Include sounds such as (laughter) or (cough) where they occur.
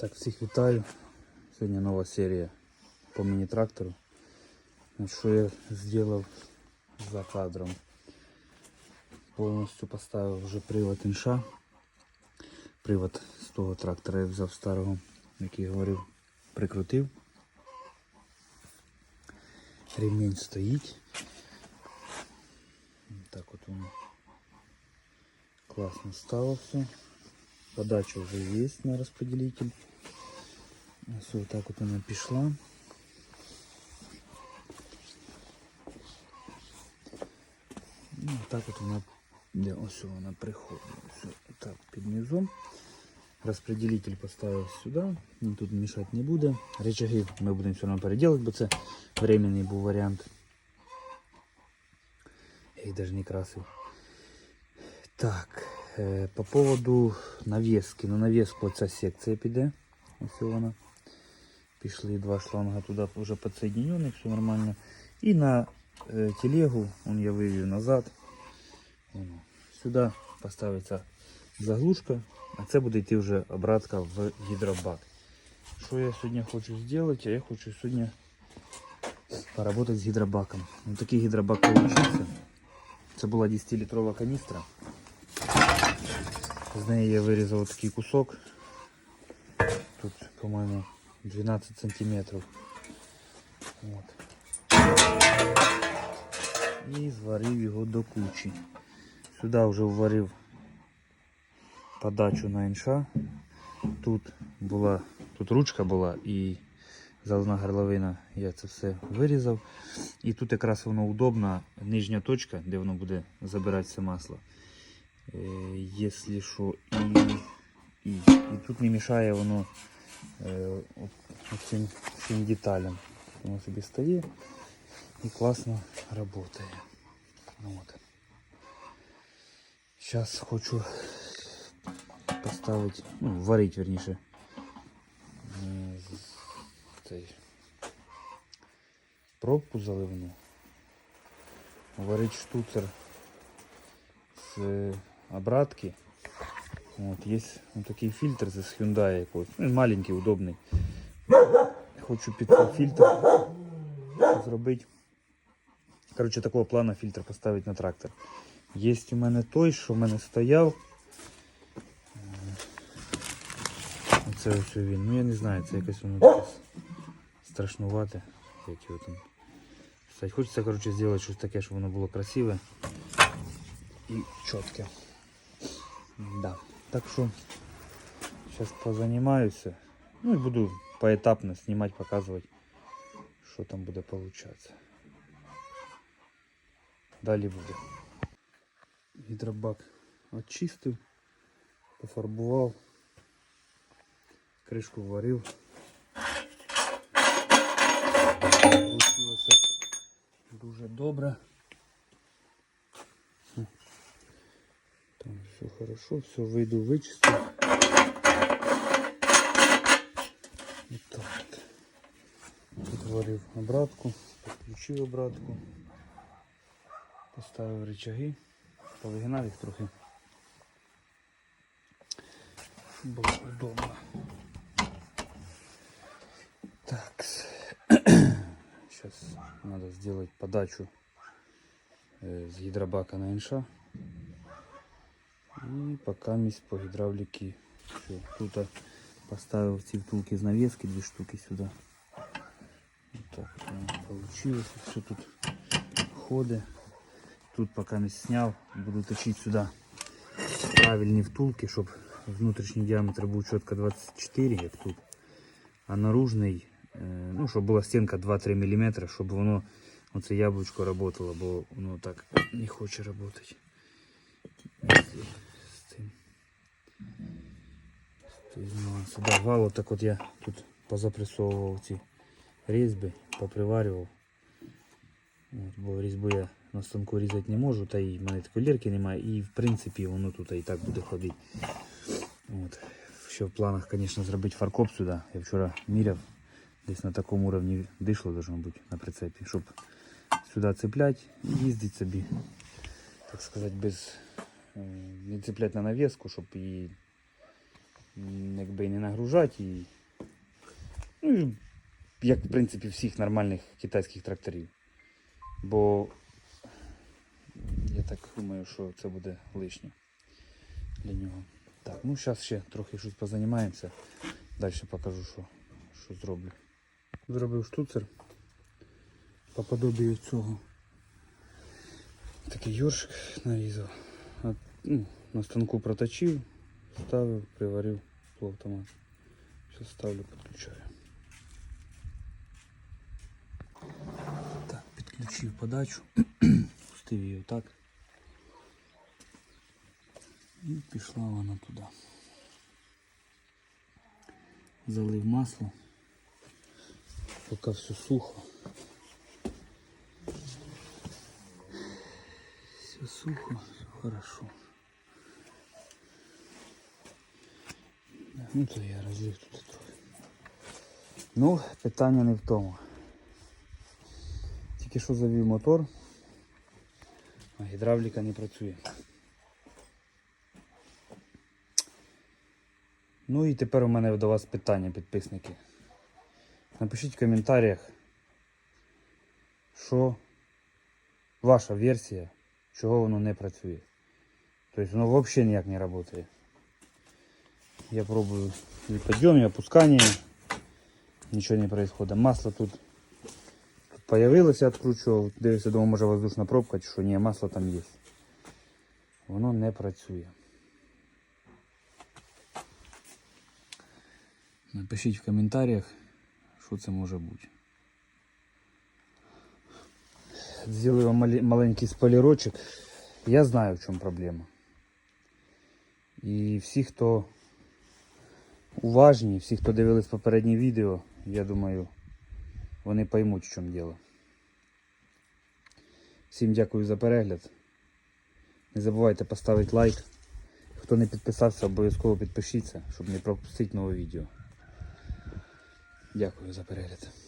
Так, всіх вітаю. Сьогодні нова серія по міні-трактору. Значить, Що я зробив за кадром? Повністю поставив вже привод інша. Привод з того трактора я взяв старого, який говорив, прикрутив. Ремінь стоїть. Так от воно класно стало все. Подача вже є на розподілитель. Ось вот так от вона пішла. Ну, так от вона, де ось вона приходить. Ось так під низом. Розпределитель поставив сюди, він тут мішати не буде. Рычаги ми будемо все одно переділити, бо це временний був варіант. Я їх навіть не красив. Так, е, По поводу навіски. На навіску ця секція піде. Ось вона. Пішли два шланга туди вже підсоединені, все нормально. І на е, телегу, он я вивів назад. Сюди поставиться заглушка, а це буде йти вже обратка в гідробак. Що я сьогодні хочу зробити? Я хочу сьогодні поработати з гідробаком. Ну, такий гідробак вийшов. Це була 10-літрова каністра. З неї я вирізав такий кусок. Тут, по-моєму, 12 сантиметрів. От. І зварив його до кучі. Сюди вже вварив подачу на інша. Тут була, тут ручка була і заливна горловина. Я це все вирізав. І тут якраз воно удобно, нижня точка, де воно буде забирати все масло. Е, Якщо що, і, і, і тут не мішає воно е, от- цим, цим деталям. Воно собі стає і класно працює. От. Зараз хочу поставити, ну, варити верніше. е, пробку заливну. Варить штуцер з е, обратки. Вот, есть вот такий фільтр з Hyundai якогось. Ну, маленький, удобний. Хочу під фільтр зробити. Коротше, такого плана фільтр поставити на трактор. Є у мене той, що в мене стояв. Оце ось він. Ну я не знаю, це якось воно таке страшнувате. Хочеться коротше, зробити щось таке, щоб воно було красиве і чітке. Да. Так що зараз позанімаюся. Ну і буду поетапно знімати, показувати, що там буде получатися. Далі буде. Гідробак очистив, пофарбував, кришку варив. Получилося дуже добре. все хорошо, все выйду вычистил. Вот так. Тут варив обратку, підключив обратку, поставив рычаги, повигинав їх трохи. щоб Було удобно. Так. Сейчас надо сделать подачу э, с гидробака на инша. І поки місць по гідравліки. Тут поставив ці втулки з навіски, дві штуки сюди. Так от вийшло. Все тут ходить. Тут поки не зняв, буду точити сюди правильні втулки, щоб внутрішній діаметр був чітко 24, як тут. А наружний, е, ну, щоб була стінка 2-3 мм, щоб воно оце яблучко працювало, бо воно так не хоче працювати. Да, вал так от я тут позапресовував ці різьби, поприварював. От, бо різьбу я на станку різати не можу, та і в мене такої немає, і в принципі воно тут і так буде ходити. От. Ще в планах, звісно, зробити фаркоп сюди. Я вчора міряв, десь на такому уровні дишло должно бути на прицепі, щоб сюди цепляти і їздити собі, так сказати, без не цеплять на навеску, щоб її якби не нагружати. Ну, і як в принципі всіх нормальних китайських тракторів. Бо я так думаю, що це буде лишнє для нього. Так, ну зараз ще трохи щось позанімаємося. Далі покажу, що, що зроблю. Зробив штуцер по подобію цього. Такий ёршик нарізав. Ну, на станку проточив, ставив, приварив полуавтомат. Зараз ставлю, підключаю. Так, підключив подачу, (clears throat) пустив її отак. І пішла вона туди. Залив масло. Поки все сухо. Все сухо, все хорошо. Ну то я розлив тут трохи. Ну, питання не в тому. Тільки що завів мотор, а гідравліка не працює. Ну і тепер у мене до вас питання, підписники. Напишіть в коментарях, що ваша версія, чого воно не працює. Тобто воно взагалі ніяк не працює. Я пробую і підйом, і опускання, нічого не происходит. Масло тут, тут появилося, відкручував, дивився, думаю, може воздушна пробка, чи що ні, масло там є. Воно не працює. Напишіть в коментарях, що це може бути. Зробив малі- маленький спойлерочок. Я знаю, в чому проблема. І всі, хто уважні, всі, хто дивились попереднє відео, я думаю, вони поймуть, в чому діло. Всім дякую за перегляд. Не забувайте поставити лайк. Хто не підписався, обов'язково підпишіться, щоб не пропустити нове відео. Дякую за перегляд.